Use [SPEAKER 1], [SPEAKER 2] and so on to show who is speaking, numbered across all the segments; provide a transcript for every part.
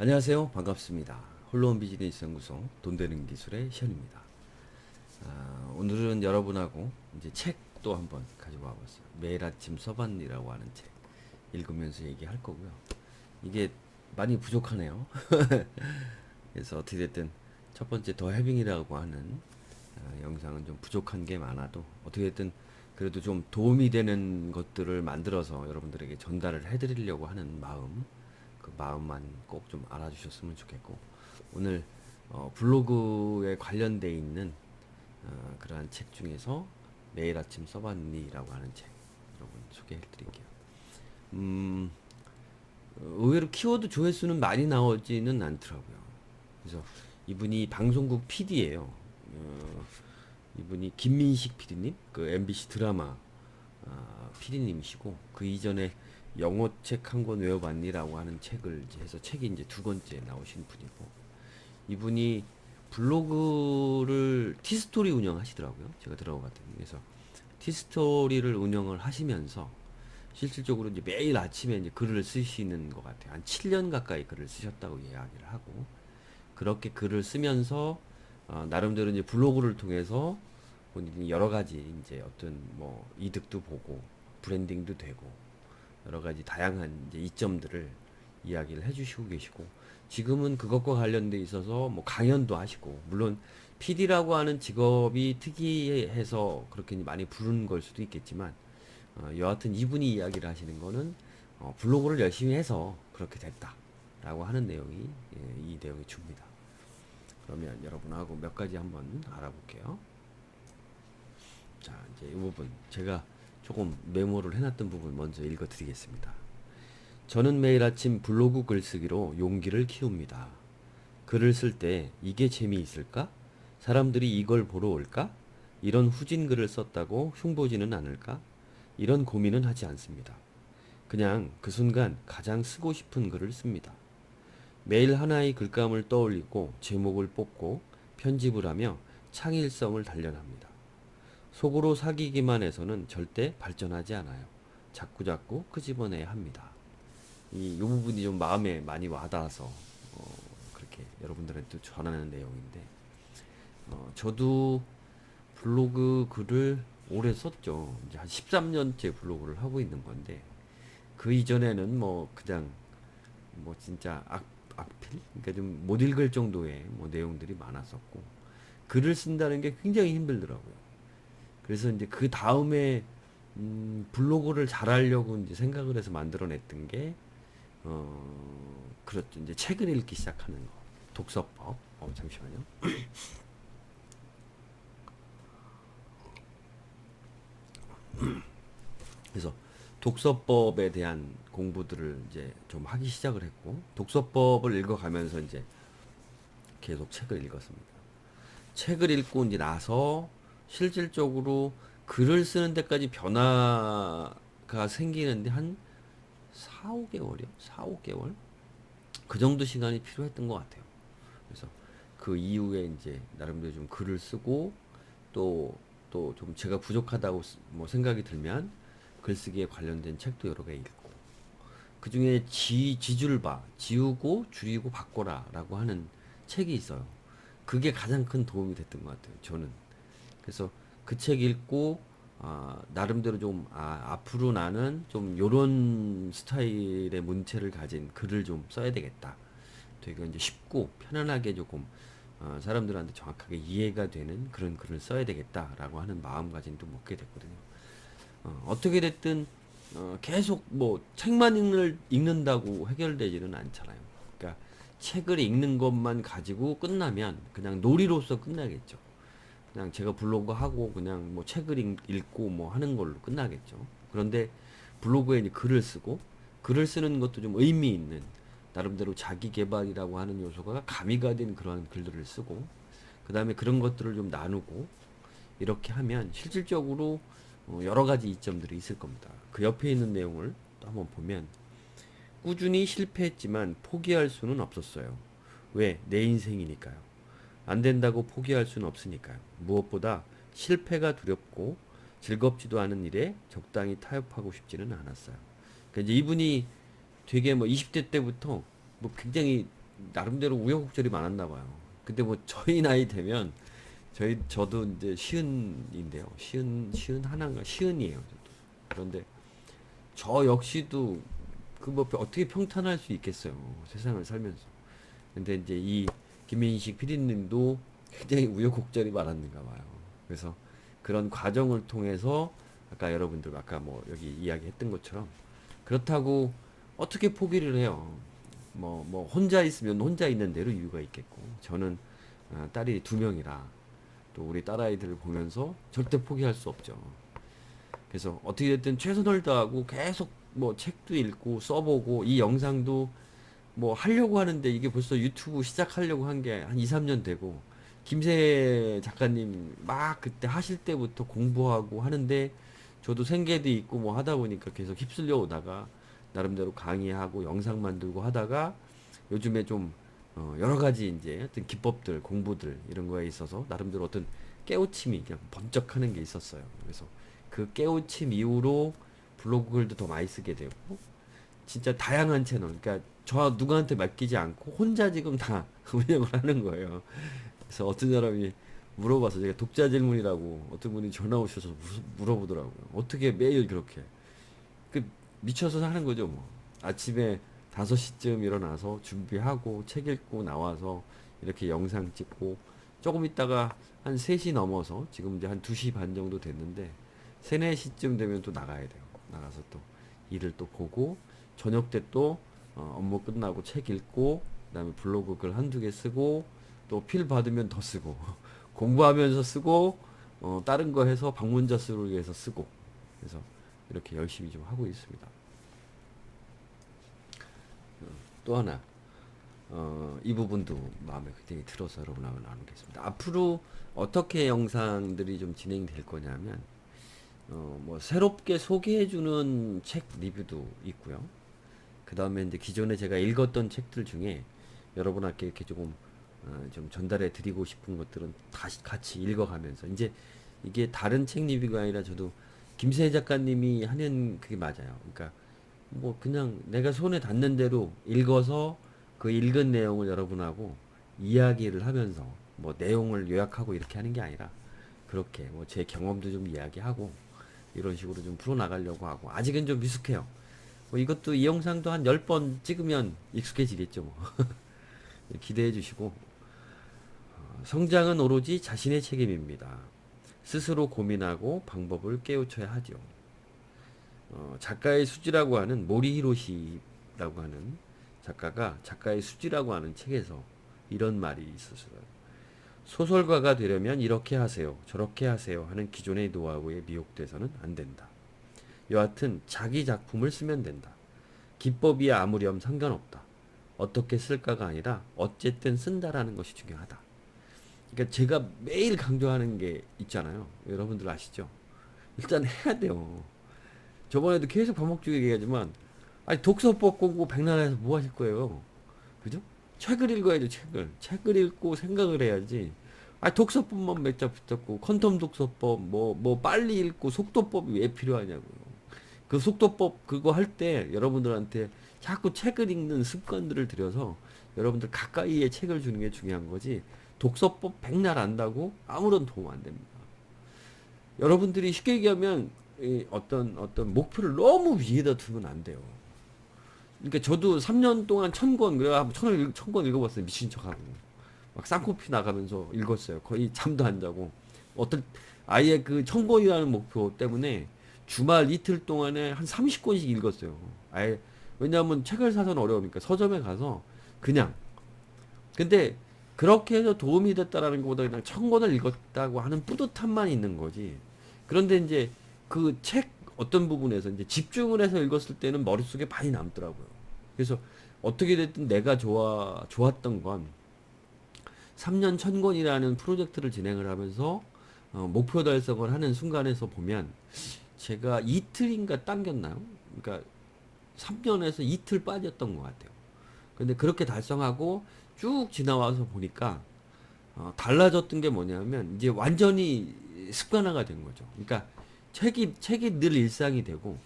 [SPEAKER 1] 안녕하세요. 반갑습니다. 홀로원 비즈니스 연구소 돈 되는 기술의 시현입니다. 아, 오늘은 여러분하고 이제 책도 한번 가지고 와봤어요. 매일 아침 서반이라고 하는 책 읽으면서 얘기할 거고요. 이게 많이 부족하네요. 그래서 어떻게 됐든 첫 번째 더 해빙이라고 하는 아, 영상은 좀 부족한 게 많아도 어떻게 됐든 그래도 좀 도움이 되는 것들을 만들어서 여러분들에게 전달을 해드리려고 하는 마음 그 마음만 꼭 좀 알아주셨으면 좋겠고 오늘 어, 블로그에 관련돼 있는 어, 그러한 책 중에서 매일 아침 써봤니라고 하는 책 여러분 소개해드릴게요. 음, 어, 의외로 키워드 조회수는 많이 나오지는 않더라고요. 그래서 이분이 방송국 PD예요. 어, 이분이 김민식 PD님, 그 MBC 드라마 아, PD님이시고 그 이전에 영어 책 한 권 외워봤니라고 하는 책을 해서 책이 이제 두 번째 나오신 분이고 이분이 블로그를 티스토리 운영하시더라고요. 제가 들어봤더니 그래서 티스토리를 운영을 하시면서 실질적으로 이제 매일 아침에 이제 글을 쓰시는 것 같아요. 한 7년 가까이 글을 쓰셨다고 이야기를 하고 그렇게 글을 쓰면서 어, 나름대로 이제 블로그를 통해서 본인이 여러 가지 이제 어떤 뭐 이득도 보고 브랜딩도 되고 여러 가지 다양한 이점들을 이야기를 해주시고 계시고 지금은 그것과 관련돼 있어서 뭐 강연도 하시고 물론 PD라고 하는 직업이 특이해서 그렇게 많이 부르는 걸 수도 있겠지만 어, 여하튼 이분이 이야기를 하시는 거는 어, 블로그를 열심히 해서 그렇게 됐다라고 하는 내용이 예, 이 내용이 줍니다. 그러면 여러분하고 몇 가지 한번 알아볼게요. 자, 이제 이 부분 제가 조금 메모를 해놨던 부분 먼저 읽어드리겠습니다. 저는 매일 아침 블로그 글쓰기로 용기를 키웁니다. 글을 쓸 때 이게 재미있을까? 사람들이 이걸 보러 올까? 이런 후진 글을 썼다고 흉보지는 않을까? 이런 고민은 하지 않습니다. 그냥 그 순간 가장 쓰고 싶은 글을 씁니다. 매일 하나의 글감을 떠올리고 제목을 뽑고 편집을 하며 창의성을 단련합니다. 속으로 사귀기만 해서는 절대 발전하지 않아요. 자꾸자꾸 끄집어내야 합니다. 이, 이 부분이 좀 마음에 많이 와닿아서 어, 그렇게 여러분들한테 전하는 내용인데 어, 저도 블로그 글을 오래 썼죠. 이제 한 13년째 블로그를 하고 있는 건데 그 이전에는 뭐 그냥 뭐 진짜 악, 악필? 그러니까 좀 못 읽을 정도의 뭐 내용들이 많았었고 글을 쓴다는 게 굉장히 힘들더라고요. 그래서 이제 그 다음에 음, 블로그를 잘하려고 이제 생각을 해서 만들어냈던 게 어, 그렇죠. 이제 책을 읽기 시작하는 거. 독서법. 어, 잠시만요. 그래서 독서법에 대한 공부들을 이제 좀 하기 시작을 했고 독서법을 읽어가면서 이제 계속 책을 읽었습니다. 책을 읽고 이제 나서 실질적으로 글을 쓰는 데까지 변화가 생기는데 한 4, 5개월이요? 4, 5개월? 그 정도 시간이 필요했던 것 같아요. 그래서 그 이후에 이제 나름대로 좀 글을 쓰고 또, 또 좀 제가 부족하다고 스- 뭐 생각이 들면 글쓰기에 관련된 책도 여러 개 읽고 그 중에 지, 지줄 봐, 지우고 줄이고 바꿔라 라고 하는 책이 있어요. 그게 가장 큰 도움이 됐던 것 같아요. 저는. 그래서 그 책 읽고 아, 나름대로 좀 아, 앞으로 나는 좀 요런 스타일의 문체를 가진 글을 좀 써야 되겠다. 되게 이제 쉽고 편안하게 조금 어, 사람들한테 정확하게 이해가 되는 그런 글을 써야 되겠다라고 하는 마음가짐도 먹게 됐거든요. 어, 어떻게 됐든 어, 계속 뭐 책만 읽는, 읽는다고 해결되지는 않잖아요. 그러니까 책을 읽는 것만 가지고 끝나면 그냥 놀이로서 끝나겠죠. 그냥 제가 블로그 하고 그냥 뭐 책을 읽, 읽고 뭐 하는 걸로 끝나겠죠. 그런데 블로그에 글을 쓰고 글을 쓰는 것도 좀 의미 있는 나름대로 자기 개발이라고 하는 요소가 가미가 된 그러한 글들을 쓰고 그 다음에 그런 것들을 좀 나누고 이렇게 하면 실질적으로 어, 여러 가지 이점들이 있을 겁니다. 그 옆에 있는 내용을 또 한번 보면 꾸준히 실패했지만 포기할 수는 없었어요. 왜? 내 인생이니까요. 안 된다고 포기할 수는 없으니까요. 무엇보다 실패가 두렵고 즐겁지도 않은 일에 적당히 타협하고 싶지는 않았어요. 그러니까 이제 이분이 되게 뭐 20대 때부터 뭐 굉장히 나름대로 우여곡절이 많았나 봐요. 근데 뭐 저희 나이 되면 저희 저도 이제 시은인데요. 시은 시은 하나가 시은이에요. 저도. 그런데 저 역시도 그 뭐 어떻게 평탄할 수 있겠어요. 세상을 살면서. 근데 이제 이 김민식 PD님도 굉장히 우여곡절이 많았는가 봐요. 그래서 그런 과정을 통해서 아까 여러분들 아까 뭐 여기 이야기했던 것처럼 그렇다고 어떻게 포기를 해요. 뭐, 뭐, 혼자 있으면 혼자 있는 대로 이유가 있겠고, 저는 아, 딸이 두 명이라 또 우리 딸아이들을 보면서 절대 포기할 수 없죠. 그래서 어떻게 됐든 최선을 다하고 계속 뭐 책도 읽고 써보고 이 영상도 뭐 하려고 하는데 이게 벌써 유튜브 시작하려고 한 게 한 2, 3년 되고 김세 작가님 막 그때 하실 때부터 공부하고 하는데 저도 생계도 있고 뭐 하다 보니까 계속 휩쓸려 오다가 나름대로 강의하고 영상 만들고 하다가 요즘에 좀 어 여러 가지 이제 어떤 기법들 공부들 이런 거에 있어서 나름대로 어떤 깨우침이 그냥 번쩍하는 게 있었어요. 그래서 그 깨우침 이후로 블로그 글도 더 많이 쓰게 되고 진짜 다양한 채널 그러니까 저 누구한테 맡기지 않고 혼자 지금 다 운영을 하는 거예요. 그래서 어떤 사람이 물어봐서 제가 독자 질문이라고 어떤 분이 전화 오셔서 무- 물어보더라고요. 어떻게 매일 그렇게 그 미쳐서 사는 거죠 뭐. 아침에 5시쯤 일어나서 준비하고 책 읽고 나와서 이렇게 영상 찍고 조금 있다가 한 3시 넘어서 지금 이제 한 2시 반 정도 됐는데 3, 4시쯤 되면 또 나가야 돼요. 나가서 또 일을 또 보고 저녁 때 또 어, 업무 끝나고 책 읽고 그다음에 블로그 글 한두 개 쓰고 또 필 받으면 더 쓰고 공부하면서 쓰고 어, 다른 거 해서 방문자 수를 위해서 쓰고 그래서 이렇게 열심히 좀 하고 있습니다. 어, 또 하나 어, 이 부분도 마음에 굉장히 들어서 여러분하고 나누겠습니다. 앞으로 어떻게 영상들이 좀 진행될 거냐면 어, 뭐 새롭게 소개해주는 책 리뷰도 있고요. 그 다음에 이제 기존에 제가 읽었던 책들 중에 여러분한테 이렇게 조금 어, 좀 전달해 드리고 싶은 것들은 다시 같이 읽어가면서 이제 이게 다른 책 리뷰가 아니라 저도 김세 작가님이 하는 그게 맞아요. 그러니까 뭐 그냥 내가 손에 닿는 대로 읽어서 그 읽은 내용을 여러분하고 이야기를 하면서 뭐 내용을 요약하고 이렇게 하는 게 아니라 그렇게 뭐 제 경험도 좀 이야기하고 이런 식으로 좀 풀어나가려고 하고 아직은 좀 미숙해요. 뭐 이것도 이 영상도 한 10번 찍으면 익숙해지겠죠 뭐. 기대해 주시고 어, 성장은 오로지 자신의 책임입니다. 스스로 고민하고 방법을 깨우쳐야 하죠. 어, 작가의 수지라고 하는 모리 히로시라고 하는 작가가 작가의 수지라고 하는 책에서 이런 말이 있었어요. 소설가가 되려면 이렇게 하세요, 저렇게 하세요 하는 기존의 노하우에 미혹돼서는 안 된다. 여하튼 자기 작품을 쓰면 된다. 기법이 아무렴 상관없다. 어떻게 쓸까가 아니라 어쨌든 쓴다라는 것이 중요하다. 그러니까 제가 매일 강조하는 게 있잖아요. 여러분들 아시죠? 일단 해야 돼요. 저번에도 계속 반복적으로 얘기하지만 아니 독서법 공부 백난에서 뭐 하실 거예요? 그죠? 책을 읽어야죠, 책을. 책을 읽고 생각을 해야지. 아니 독서법만 몇 장 붙었고 퀀텀 독서법 뭐뭐 빨리 읽고 속도법이 왜 필요하냐고요. 그 속도법 그거 할 때 여러분들한테 자꾸 책을 읽는 습관들을 들여서 여러분들 가까이에 책을 주는 게 중요한 거지 독서법 백날 안다고 아무런 도움 안 됩니다. 여러분들이 쉽게 얘기하면 이 어떤 어떤 목표를 너무 위에다 두면 안 돼요. 그러니까 저도 3년 동안 천권 그래 읽- 천권 읽어봤어요 미친 척하고 막 쌍코피 나가면서 읽었어요. 거의 잠도 안 자고 어떤 아예 그 천 권이라는 목표 때문에 주말 이틀 동안에 한 30권씩 읽었어요. 아예 왜냐하면 책을 사서는 어려우니까 서점에 가서 그냥 근데 그렇게 해서 도움이 됐다라는 것보다 그냥 천 권을 읽었다고 하는 뿌듯함만 있는 거지. 그런데 이제 그 책 어떤 부분에서 이제 집중을 해서 읽었을 때는 머릿속에 많이 남더라고요. 그래서 어떻게 됐든 내가 좋아, 좋았던 건 3년 천 권이라는 프로젝트를 진행을 하면서 어, 목표 달성을 하는 순간에서 보면 제가 이틀인가 당겼나요? 그러니까 3년에서 이틀 빠졌던 것 같아요. 근데 그렇게 달성하고 쭉 지나와서 보니까 어, 달라졌던 게 뭐냐면 이제 완전히 습관화가 된 거죠. 그러니까 책이 책이 늘 일상이 되고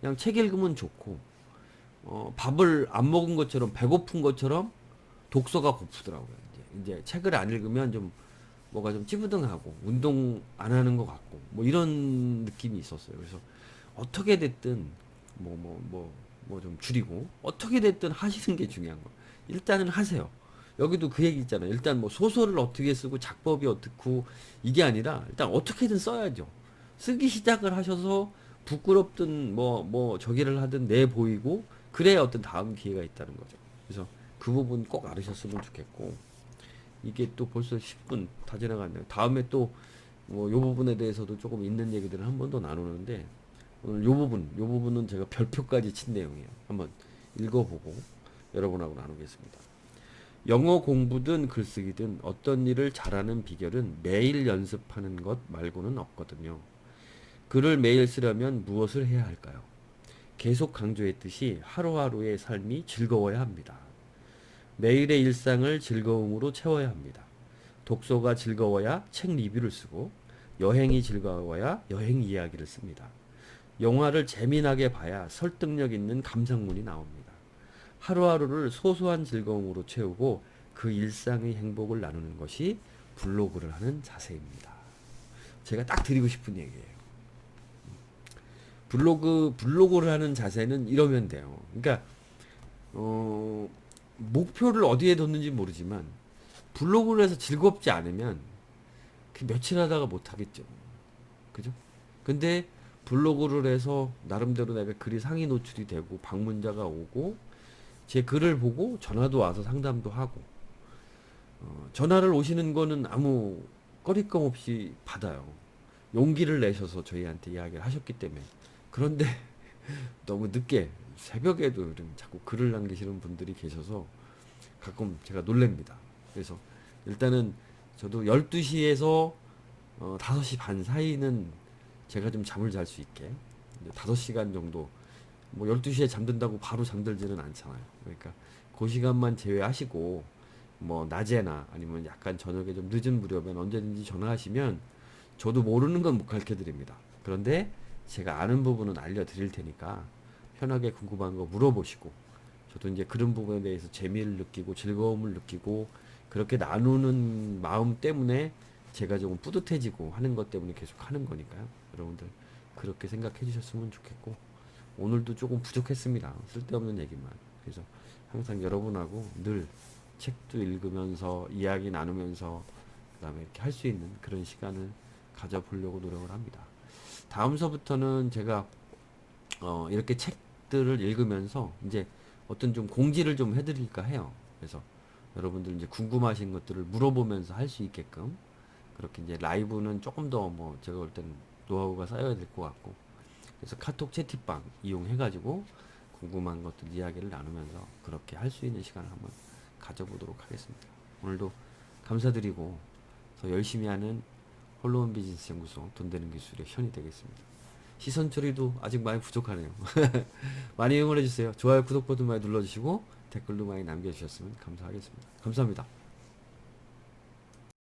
[SPEAKER 1] 그냥 책 읽으면 좋고 어, 밥을 안 먹은 것처럼 배고픈 것처럼 독서가 고프더라고요. 이제, 이제 책을 안 읽으면 좀 뭐가 좀 찌부둥하고 운동 안 하는 것 같고 뭐 이런 느낌이 있었어요. 그래서 어떻게 됐든 뭐 뭐 뭐 뭐 좀 줄이고 어떻게 됐든 하시는 게 중요한 거예요. 일단은 하세요. 여기도 그 얘기 있잖아요. 일단 뭐 소설을 어떻게 쓰고 작법이 어떻고 이게 아니라 일단 어떻게든 써야죠. 쓰기 시작을 하셔서 부끄럽든 뭐뭐 저기를 하든 내 보이고 그래야 어떤 다음 기회가 있다는 거죠. 그래서 그 부분 꼭 알으셨으면 좋겠고 이게 또 벌써 10분 다 지나갔네요. 다음에 또 뭐 요 부분에 대해서도 조금 있는 얘기들을 한 번 더 나누는데 오늘 요 부분 요 부분은 제가 별표까지 친 내용이에요. 한번 읽어보고 여러분하고 나누겠습니다. 영어 공부든 글쓰기든 어떤 일을 잘하는 비결은 매일 연습하는 것 말고는 없거든요. 글을 매일 쓰려면 무엇을 해야 할까요? 계속 강조했듯이 하루하루의 삶이 즐거워야 합니다. 매일의 일상을 즐거움으로 채워야 합니다. 독서가 즐거워야 책 리뷰를 쓰고 여행이 즐거워야 여행 이야기를 씁니다. 영화를 재미나게 봐야 설득력 있는 감상문이 나옵니다. 하루하루를 소소한 즐거움으로 채우고 그 일상의 행복을 나누는 것이 블로그를 하는 자세입니다. 제가 딱 드리고 싶은 얘기예요. 블로그 블로그를 하는 자세는 이러면 돼요. 그러니까 어, 목표를 어디에 뒀는지 모르지만 블로그를 해서 즐겁지 않으면 그 며칠 하다가 못 하겠죠. 그죠? 근데 블로그를 해서 나름대로 내가 글이 상위 노출이 되고 방문자가 오고 제 글을 보고 전화도 와서 상담도 하고 어, 전화를 오시는 거는 아무 꺼리낌 없이 받아요. 용기를 내셔서 저희한테 이야기를 하셨기 때문에 그런데 너무 늦게 새벽에도 자꾸 글을 남기시는 분들이 계셔서 가끔 제가 놀랍니다. 그래서 일단은 저도 12시에서 어, 5시 반 사이는 제가 좀 잠을 잘 수 있게 5시간 정도 뭐 12시에 잠든다고 바로 잠들지는 않잖아요. 그러니까 그 시간만 제외하시고 뭐 낮에나 아니면 약간 저녁에 좀 늦은 무렵엔 언제든지 전화하시면 저도 모르는 건 못 가르쳐 드립니다. 그런데 제가 아는 부분은 알려드릴 테니까 편하게 궁금한 거 물어보시고 저도 이제 그런 부분에 대해서 재미를 느끼고 즐거움을 느끼고 그렇게 나누는 마음 때문에 제가 조금 뿌듯해지고 하는 것 때문에 계속 하는 거니까요. 여러분들 그렇게 생각해 주셨으면 좋겠고 오늘도 조금 부족했습니다. 쓸데없는 얘기만. 그래서 항상 여러분하고 늘 책도 읽으면서 이야기 나누면서 그다음에 이렇게 할 수 있는 그런 시간을 가져보려고 노력을 합니다. 다음서부터는 제가 어 이렇게 책들을 읽으면서 이제 어떤 좀 공지를 좀 해드릴까 해요. 그래서 여러분들 이제 궁금하신 것들을 물어보면서 할 수 있게끔 그렇게 이제 라이브는 조금 더 뭐 제가 볼 때는 노하우가 쌓여야 될 것 같고 그래서 카톡 채팅방 이용해가지고 궁금한 것들 이야기를 나누면서 그렇게 할 수 있는 시간을 한번 가져보도록 하겠습니다. 오늘도 감사드리고 더 열심히 하는 홀로원 비즈니스 연구소 돈 되는 기술의 현이 되겠습니다. 시선 처리도 아직 많이 부족하네요. 많이 응원해 주세요. 좋아요, 구독 버튼 많이 눌러주시고 댓글도 많이 남겨주셨으면 감사하겠습니다. 감사합니다.